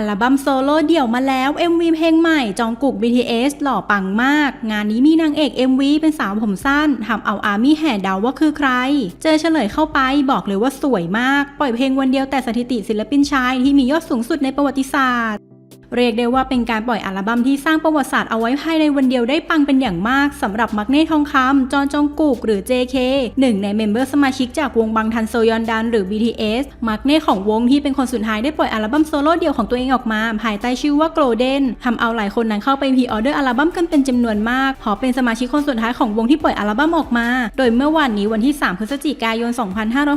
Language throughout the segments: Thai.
อัลบั้มโซโล่เดี่ยวมาแล้ว MV เพลงใหม่ จองกุก BTS หล่อปังมาก งานนี้มีนางเอก MV เป็นสาวผมสั้นทำเอาอาร์มี่แห่เดาว่าคือใคร เจอเฉลยเข้าไปบอกเลยว่าสวยมาก ปล่อยเพลงวันเดียวแต่สถิติศิลปินชายที่มียอดสูงสุดในประวัติศาสตร์ เรียกได้ว่าเป็นการปล่อยอัลบั้มที่สร้างประวัติศาสตร์เอาไว้ภายในวันเดียวได้ปังเป็นอย่างมากสำหรับมักเน่ทองคำจอนจองกุกหรือ JK หนึ่งในเมมเบอร์สมาชิกจากวงบังทันโซยอนดันหรือ BTS มักเน่ของวงที่เป็นคนสุดท้ายได้ปล่อยอัลบั้มโซโล่เดี่ยวของตัวเองออกมา ภายใต้ชื่อว่า Golden ทำเอาหลายคนนั้นเข้าไปพีออเดอร์อัลบั้มกันเป็นจำนวนมากเพราะเป็นสมาชิกคนสุดท้ายของวงที่ปล่อยอัลบั้มออกมา โดยเมื่อวันนี้วันที่ 3 พฤศจิกายน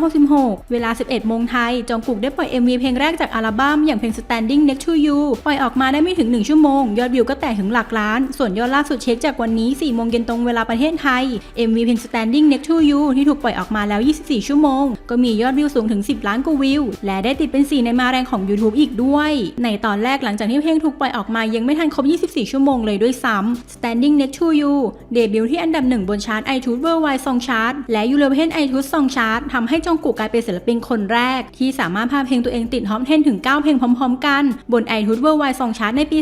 2566 เวลา 11 โมงไทย จองกุกได้ปล่อย MV เพลงแรกจากอัลบั้มอย่างเพลง Standing Next to You ปล่อยออกมาได้ไม่ถึง 1 ชั่วโมง ยอดวิวก็แตะถึงหลักล้าน ส่วนยอดล่าสุดเช็คจากวันนี้4โมงเย็นตรงเวลาประเทศไทย MV เพลง Standing Next to You ที่ถูกปล่อยออกมาแล้ว 24 ชั่วโมง ก็มียอดวิวสูงถึง 10 ล้านกว่าวิว และได้ติดเป็น4ในมาแรงของ YouTube อีกด้วย ในตอนแรกหลังจากที่เพลงถูกปล่อยออกมายังไม่ทันครบ 24 ชั่วโมงเลยด้วยซ้ำ Standing Next to You เดบิวต์ที่อันดับหนึ่งบนชาร์ต iTunes Worldwide Song Chart และ European iTunes Song Chart ทำให้จงกุกกลายเป็นศิลปินคนแรก ที่สามารถพาเพลงตัวเองติดฮอต10ถึง 9 เพลงพร้อม ๆ กันบน iTunes Worldwide Song Chart ในปี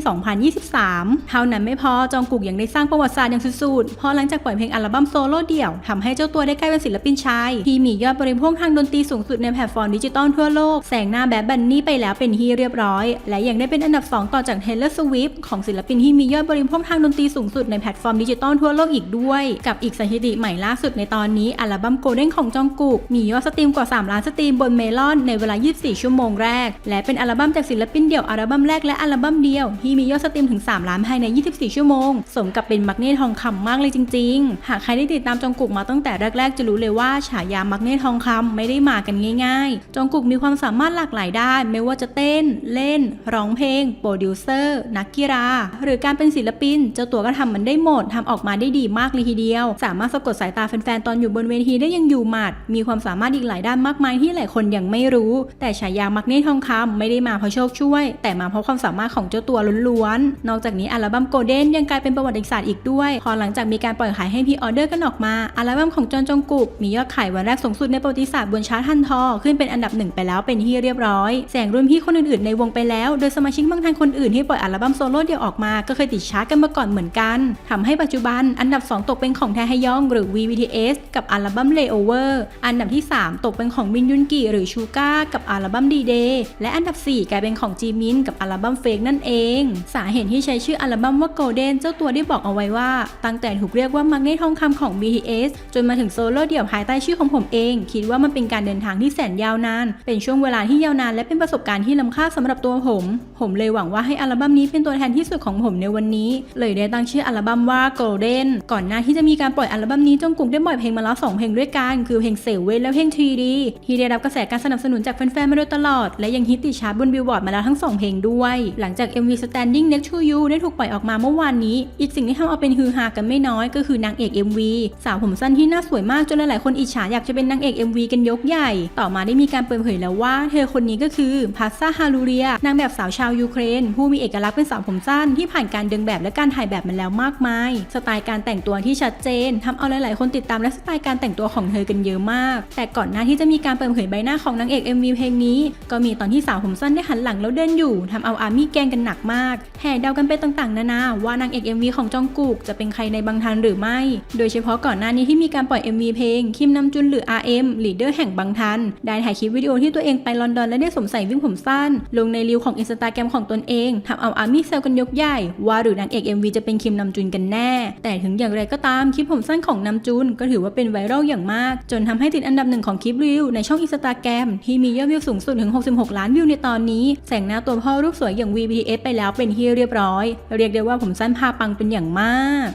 2023 เท่านั้นไม่พอจองกุกยังได้สร้างประวัติศาสตร์อย่างสุดๆเพราะหลังจากปล่อยเพลงอัลบั้มโซโล่เดี่ยวทำให้เจ้าตัวได้กลายเป็นศิลปินชาย ที่มียอดบริโภคทางดนตรีสูงสุดในแพลตฟอร์มดิจิตอลทั่วโลก แสงหน้าแบบบันนี่ไปแล้วเป็นที่เรียบร้อย และยังได้เป็นอันดับ 2 ต่อจาก Taylor Swift ของศิลปินที่มียอดบริโภคทางดนตรีสูงสุดในแพลตฟอร์มดิจิตอลทั่วโลกอีกด้วย กับอีกสถิติใหม่ล่าสุดในตอนนี้อัลบั้ม Golden ของจองกุกมียอดสตรีมกว่า 3 ล้านสตรีมบนเมลอนในเวลา 24 ชั่วโมงแรก และเป็นอัลบั้มจากศิลปินเดี่ยวอัลบั้มแรกและอัลบั้มเดียว ที่มียอดสตรีมถึง 3 ล้านภายใน 24 ชั่วโมง สมกับเป็นมักเน่ทองคำมากเลยจริง ๆ หากใครได้ติดตามจองกุกมาตั้งแต่แรก ๆ จะรู้เลยว่าฉายามักเน่ทองคำไม่ได้มากันง่าย ๆ จองกุกมีความสามารถหลากหลายด้านไม่ว่าจะเต้น เล่น ร้องเพลง โปรดิวเซอร์ นักกีฬา หรือการเป็นศิลปิน เจ้าตัวก็ทำมันได้หมดทำออกมาได้ดีมากเลยทีเดียว สามารถสะกดสายตาแฟนๆตอนอยู่บนเวทีได้ยังอยู่หมัด มีความสามารถอีกหลายด้านมากมายที่หลายคนยังไม่รู้ แต่ฉายามักเน่ทองคำไม่ได้มาเพราะโชคช่วย แต่มาเพราะความสามารถของเจ้าตัวล้วนๆ นอกจากนี้อัลบั้มโกลเด้นยังกลายเป็นประวัติศาสตร์อีกด้วย พอหลังจากมีการปล่อยขายให้พรีออเดอร์กันออกมา อัลบั้มของจอนจงกุกมียอดขายวันแรกสูงสุดในประวัติศาสตร์บนชาร์ตฮันทอ ขึ้นเป็นอันดับหนึ่งไปแล้วเป็นที่เรียบร้อย แสงรุ่นพี่คนอื่นๆในวงไปแล้ว โดยสมาชิกบางท่านคนอื่นที่ปล่อยอัลบั้มโซโล่เดี่ยวออกมาก็เคยติดชาร์ตกันมาก่อนเหมือนกันทำให้ปัจจุบันอันดับ 2 ตกเป็นของแทฮยองหรือ VBTS กับอัลบั้ม Layover อันดับที่ 3 ตกเป็นของมินยุนกิหรือชูก้ากับอัลบั้มดีเดย์และอันดับ 4 กลายเป็นของจีมินกับอัลบั้มเฟกนั่นเอง สาเหตุที่ใช้ชื่ออัลบั้มว่า Golden เจ้าตัวได้บอกเอาไว้ว่า ตั้งแต่ถูกเรียกว่ามักเน่ทองคำของ BTS จนมาถึงโซโล่เดี่ยวภายใต้ชื่อของผมเอง คิดว่ามันเป็นการเดินทางที่แสนยาวนาน เป็นช่วงเวลาที่ยาวนานและเป็นประสบการณ์ที่ล้ำค่าสำหรับตัวผม ผมเลยหวังว่าให้อัลบั้มนี้เป็นตัวแทนที่สุดของผมในวันนี้ เลยได้ตั้งชื่ออัลบั้มว่า Golden ก่อนหน้าที่จะมีการปล่อยอัลบั้มนี้จงกุกได้ปล่อยเพลงมาแล้วสองเพลงด้วยกัน คือเพลงเซเว่นและเพลง 3D ที่ได้รับกระแสการสนับสนุนจากแฟนๆมาโดยตลอด และยังฮิตติดชาร์ตบนบิลบอร์ดมาแล้วทั้งสองเพลงด้วยหลังจาก MV Standing Next to You ได้ถูกปล่อยออกมาเมื่อวานนี้ อีกสิ่งที่ทำเอาเป็นฮือฮากันไม่น้อยก็คือนางเอก MV สาวผมสั้นที่น่าสวยมากจนหลายๆคนอิจฉาอยากจะเป็นนางเอก MV กันยกใหญ่ ต่อมาได้มีการเปิดเผยแล้วว่า เธอคนนี้ก็คือพัสซาฮาลูเรียนางแบบสาวชาวยูเครน ผู้มีเอกลักษณ์เป็นสาวผมสั้นที่ผ่านการดินแบบและการถ่ายแบบมาแล้วมากมาย สไตล์การแต่งตัวที่ชัดเจนทำเอาหลาย ๆ คนติดตามและสไตล์การแต่งตัวของเธอกันเยอะมาก แต่ก่อนหน้าที่จะมีการเปิดเผยใบหน้าของนางเอก MV เพลงนี้ ก็มีตอนที่สาวผมสั้นได้หันหลังแล้วเดินอยู่ทำเอาอาร์มี่แกงกันหนักมาก แห่เดากันไปต่างๆ นานาว่านางเอก MV ของจองกุกจะเป็นใครในบางทันหรือไม่ โดยเฉพาะก่อนหน้านี้ที่มีการปล่อย MV เพลง คิมนำจุนหรือ RM ลีดเดอร์แห่งบางทัน ได้ถ่ายคลิปวิดีโอที่ตัวเองไปลอนดอนและได้สวมใส่วิกผมสั้น ลงในรีวของอินสตาแกรมของตนเองทำเอาอาร์มี่แซวกันยกใหญ่ ว่าหรือนางเอก MV จะเป็นคิมนำจุนกันแน่ แต่ถึงอย่างไรก็ตามคลิปผมสั้นของนำจุนก็ถือว่าเป็นไวรัลอย่างมาก จนทำให้ติดอันดับหนึ่งของคลิปรีวในช่องอินสตาแกรมที่มียอดวิวสูงสุดถึง 66 ล้านวิวในตอนนี้แสงหน้าตัวพ่อรูปสวยอย่าง VPS ไปแล้วเป็นที่เรียบร้อย เรียกได้ว่าผมสั้นพาปังเป็นอย่างมาก